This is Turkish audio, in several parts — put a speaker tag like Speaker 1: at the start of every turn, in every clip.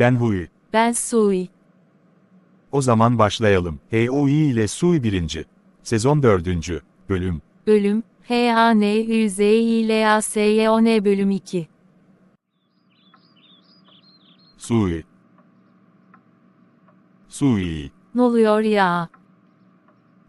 Speaker 1: Ben Hui.
Speaker 2: Ben Sui.
Speaker 1: O zaman başlayalım. HOI ile Sui 1. Sezon 4. Bölüm.
Speaker 2: Bölüm H-A-N-Ü-Z-İ-L-A-S-Y-O-N bölüm 2.
Speaker 1: Sui. Sui.
Speaker 2: Ne oluyor ya?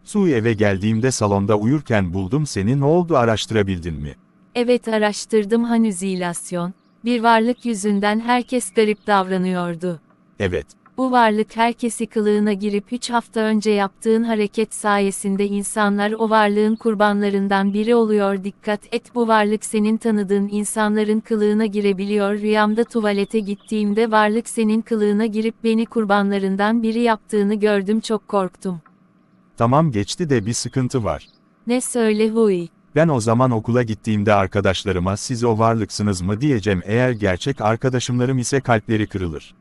Speaker 1: Sui eve geldiğimde salonda uyurken buldum seni ne oldu araştırabildin mi?
Speaker 2: Evet araştırdım hanüzilasyon. Bir varlık yüzünden herkes garip davranıyordu.
Speaker 1: Evet.
Speaker 2: Bu varlık herkesi kılığına girip 3 hafta önce yaptığın hareket sayesinde insanlar o varlığın kurbanlarından biri oluyor. Dikkat et bu varlık senin tanıdığın insanların kılığına girebiliyor. Rüyamda tuvalete gittiğimde varlık senin kılığına girip beni kurbanlarından biri yaptığını gördüm çok korktum.
Speaker 1: Tamam geçti de bir sıkıntı var.
Speaker 2: Ne söyle Hui.
Speaker 1: Ben o zaman okula gittiğimde arkadaşlarıma siz o varlıksınız mı diyeceğim eğer gerçek arkadaşımlarım ise kalpleri kırılır.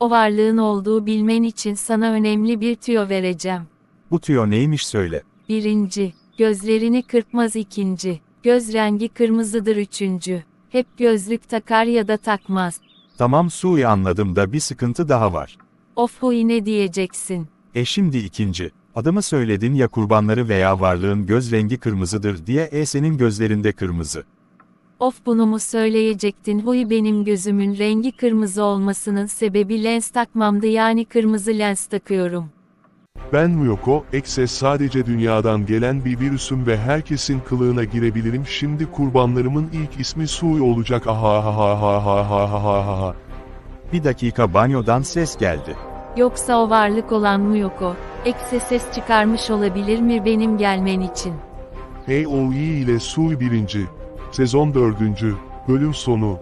Speaker 2: O varlığın olduğu bilmen için sana önemli bir tüyo vereceğim.
Speaker 1: Bu tüyo neymiş söyle.
Speaker 2: Birinci, gözlerini kırpmaz ikinci, göz rengi kırmızıdır üçüncü. Hep gözlük takar ya da takmaz.
Speaker 1: Tamam Sui anladım da bir sıkıntı daha var.
Speaker 2: Of huy ne diyeceksin?
Speaker 1: E şimdi ikinci. Adımı söyledin ya kurbanları veya varlığın göz rengi kırmızıdır diye e senin gözlerinde kırmızı.
Speaker 2: Of bunu mu söyleyecektin huy benim gözümün rengi kırmızı olmasının sebebi lens takmamdı yani kırmızı lens takıyorum.
Speaker 3: Ben Muyoko, Ekse sadece dünyadan gelen bir virüsüm ve herkesin kılığına girebilirim. Şimdi kurbanlarımın ilk ismi Sui olacak. Aha ha ha ha ha ha ha ha ha.
Speaker 1: Bir dakika banyodan ses geldi.
Speaker 2: Yoksa o varlık olan Muyoko, ekse ses çıkarmış olabilir mi benim gelmen için?
Speaker 3: HOI ile Sui 1. Sezon 4. Bölüm sonu.